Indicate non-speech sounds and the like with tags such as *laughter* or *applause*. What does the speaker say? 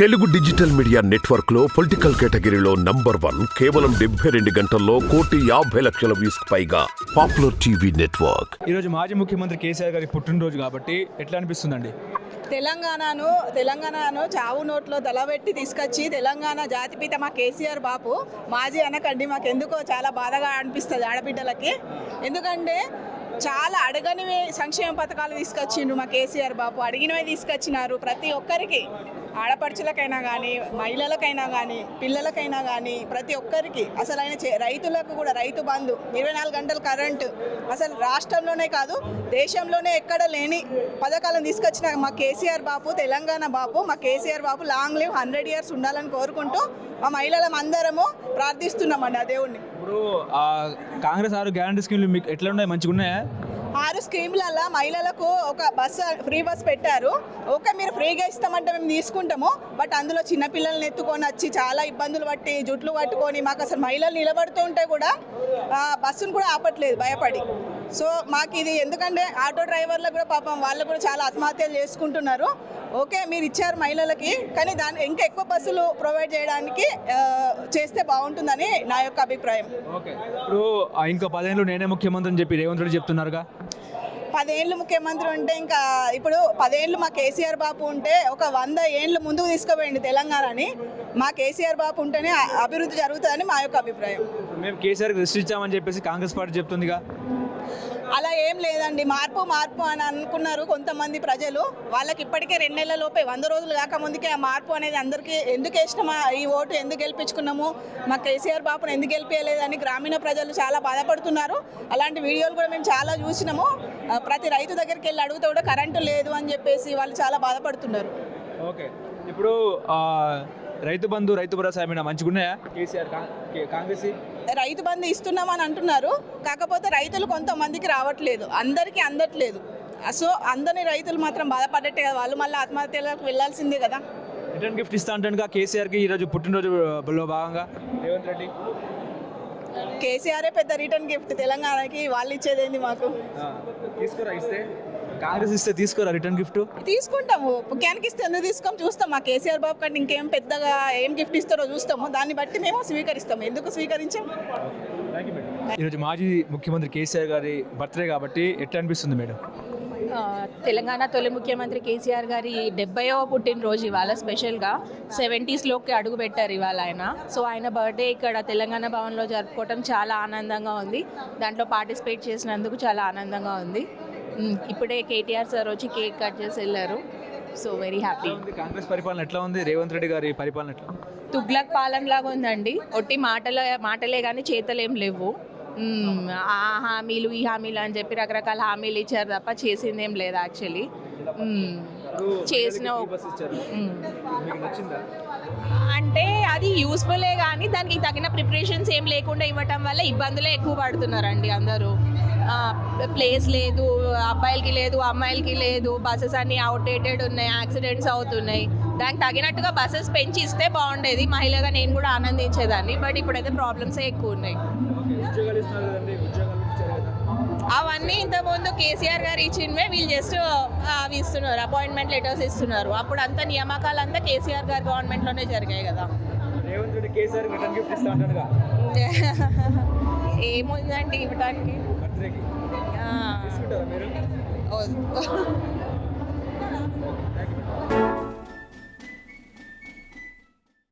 Telugu digital media నెట్వర్క్లో political కేటగిరీలో number one కేవలం డెబ్బై రెండు గంటల్లో కోటి యాభై లక్షల వ్యూస్ పైగా పాపులర్ టీవీ నెట్వర్క్. ఈరోజు మాజీ ముఖ్యమంత్రి కేసీఆర్ గారి పుట్టినరోజు కాబట్టి ఎట్లా అనిపిస్తుందండి? తెలంగాణను తెలంగాణను చావు నోట్లో తలబెట్టి తీసుకొచ్చి తెలంగాణ జాతిపిత మా కేసీఆర్ బాపు మాజీ అనకండి మాకు ఎందుకో చాలా బాధగా అనిపిస్తుంది ఆడబిడ్డలకి. ఎందుకంటే చాలా అడగనివి సంక్షేమ పథకాలు తీసుకొచ్చిండు మా కేసీఆర్ బాపు అడిగినవి తీసుకొచ్చినారు ప్రతి ఒక్కరికి. ఆడపడుచులకైనా కానీ మహిళలకైనా కానీ పిల్లలకైనా కానీ ప్రతి ఒక్కరికి అసలు ఆయన చే- రైతులకు కూడా రైతు బంధు ఇరవై నాలుగు గంటల కరెంటు అసలు రాష్ట్రంలోనే కాదు దేశంలోనే ఎక్కడ లేని పథకాలను తీసుకొచ్చిన మా కేసీఆర్ బాబు తెలంగాణ బాపు మా కేసీఆర్ బాబు లాంగ్ లివ్ హండ్రెడ్ ఇయర్స్ ఉండాలని కోరుకుంటూ మా మహిళలం అందరము ప్రార్థిస్తున్నామండి ఆ దేవుణ్ణి. ఇప్పుడు కాంగ్రెస్ ఆరు గ్యారంటీ స్కీమ్లు మీకు ఎట్లా ఉన్నాయి? మంచిగా ఉన్నాయా? ఆరు స్కీమ్లలో మహిళలకు ఒక బస్ ఫ్రీ బస్ పెట్టారు. ఓకే మీరు ఫ్రీగా ఇస్తామంటే మేము తీసుకుంటాము. బట్ అందులో చిన్నపిల్లల్ని ఎత్తుకొని వచ్చి చాలా ఇబ్బందులు పట్టి జుట్లు పట్టుకొని మాకు అసలు మహిళలు నిలబడుతూ ఉంటే కూడా బస్సును కూడా ఆపట్లేదు భయపడి. సో మాకు ఇది ఎందుకంటే ఆటో డ్రైవర్లకు కూడా పాపం వాళ్ళు కూడా చాలా ఆత్మహత్యలు చేసుకుంటున్నారు. ఓకే మీరు ఇచ్చారు మహిళలకి కానీ దాని ఇంకా ఎక్కువ బస్సులు ప్రొవైడ్ చేయడానికి చేస్తే బాగుంటుందని నా యొక్క అభిప్రాయం. ఓకే. ఇప్పుడు ఇంకో పదేళ్ళు నేనే ముఖ్యమంత్రి అని చెప్పి రేవంత్ రెడ్డి చెప్తున్నారుగా? పదేళ్ళు ముఖ్యమంత్రి ఉంటే ఇంకా ఇప్పుడు పదేళ్ళు మా కేసీఆర్ బాపు ఉంటే ఒక వంద ఏండ్లు ముందుకు తీసుకుపోయింది తెలంగాణని. మా కేసీఆర్ బాపు ఉంటేనే అభివృద్ధి జరుగుతుందని మా యొక్క అభిప్రాయం. మేము కేసీఆర్కి రెస్ట్ ఇచ్చామని చెప్పేసి కాంగ్రెస్ పార్టీ చెప్తుందిగా. అలా ఏం లేదండి. మార్పు మార్పు అని అనుకున్నారు కొంతమంది ప్రజలు. వాళ్ళకి ఇప్పటికే రెండు నెలల లోపే వంద రోజులు కాక ముందుకే ఆ మార్పు అనేది అందరికీ ఎందుకు వేసినామా ఈ ఓటు ఎందుకు గెలిపించుకున్నాము? మా కేసీఆర్ బాబును ఎందుకు గెలిపించలేదని గ్రామీణ ప్రజలు చాలా బాధపడుతున్నారు. అలాంటి వీడియోలు కూడా మేము చాలా చూసినాము. ప్రతి రైతు దగ్గరికి వెళ్ళి అడిగితే కూడా కరెంటు లేదు అని చెప్పేసి వాళ్ళు చాలా బాధపడుతున్నారు. ఓకే. ఇప్పుడు రైతు బంధు రైతు భరోసా ఏమైనా మంచిగా ఉన్నాయా కేసీఆర్ కాంగ్రెస్ రైతు బంధు ఇస్తున్నామని అంటున్నారు. కాకపోతే రైతులు కొంతమందికి రావట్లేదు. అందరికీ అందట్లేదు. సో అందరిని రైతులు మాత్రం బాధపడట్టే కదా. వాళ్ళు మళ్ళీ ఆత్మహత్యలకు వెళ్ళాల్సిందే కదా. రిటర్న్ గిఫ్ట్ ఇస్తా అంటానుగా కేసీఆర్కి ఈరోజు పుట్టినరోజులో భాగంగా. రేవంత్ రెడ్డి. కేసీఆరే పెద్ద రిటర్న్ గిఫ్ట్ తెలంగాణకి వాళ్ళు ఇచ్చేదేంది మాకు. తీసుకోరా ఇస్తే? కాంగ్రెస్ ఇస్తే తీసుకోరా రిటర్న్ గిఫ్ట్? తీసుకుంటాము. ముఖ్యానికి ఇస్తే ఎందుకు తీసుకోం? చూస్తాం. మా కేసీఆర్ బాబు కంటే ఇంకేం పెద్దగా ఏం గిఫ్ట్ ఇస్తారో చూస్తాము. దాన్ని బట్టి మేము స్వీకరిస్తాము. ఎందుకు స్వీకరించాం? ఈరోజు మాజీ ముఖ్యమంత్రి కేసీఆర్ గారి బర్త్డే కాబట్టి ఎట్లా అనిపిస్తుంది మేడం తెలంగాణ తొలి ముఖ్యమంత్రి కేసీఆర్ గారి డెబ్బైవ పుట్టినరోజు ఇవాళ స్పెషల్గా సెవెంటీస్లోకి అడుగు పెట్టారు ఇవాళ ఆయన. సో ఆయన బర్త్డే ఇక్కడ తెలంగాణ భవన్లో జరుపుకోవటం చాలా ఆనందంగా ఉంది. దాంట్లో పార్టిసిపేట్ చేసినందుకు చాలా ఆనందంగా ఉంది. ఇప్పుడే కేటీఆర్ సార్ వచ్చి కేక్ కట్ చేసి వెళ్ళారు. సో వెరీ హ్యాపీ కాంగ్రెస్ పరిపాలన ఎట్లా ఉంది? రేవంత్ రెడ్డి గారి పరిపాలన ఎట్లా? తుగ్లక్ పాలన లాగా ఉందండి. ఒట్టి మాటల మాటలే కానీ చేతలేం లేవు. ఆ హామీలు ఈ హామీలు అని చెప్పి రకరకాల హామీలు ఇచ్చారు తప్ప చేసింది ఏం లేదు యాక్చువల్లీ చేసిన అంటే అది యూస్ఫుల్లే కానీ దానికి తగిన ప్రిపరేషన్స్ ఏం లేకుండా ఇవ్వటం వల్ల ఇబ్బందులే ఎక్కువ పడుతున్నారండి అందరూ. ప్లేస్ లేదు అబ్బాయిలకి లేదు అమ్మాయిలకి లేదు బస్సెస్ అన్ని అవుట్డేటెడ్ ఉన్నాయి యాక్సిడెంట్స్ అవుతున్నాయి. దానికి తగినట్టుగా బస్సెస్ పెంచి ఇస్తే బాగుండేది. మహిళగా నేను కూడా ఆనందించేదాన్ని బట్ ఇప్పుడైతే ప్రాబ్లమ్సే ఎక్కువ ఉన్నాయి. అవన్నీ ఇంతకుముందు కేసీఆర్ గారు ఇచ్చినవే వీళ్ళు జస్ట్ అవి ఇస్తున్నారు అపాయింట్మెంట్ లెటర్స్ ఇస్తున్నారు. అప్పుడు అంతా నియామకాలు అంతా కేసీఆర్ గారి గవర్నమెంట్లోనే జరిగాయి కదా. *laughs* ఏముందండి ఇవ్వడానికి బర్త్డేకి ఆ, తీసుకుంటారా మీరు వద్దు. Thank you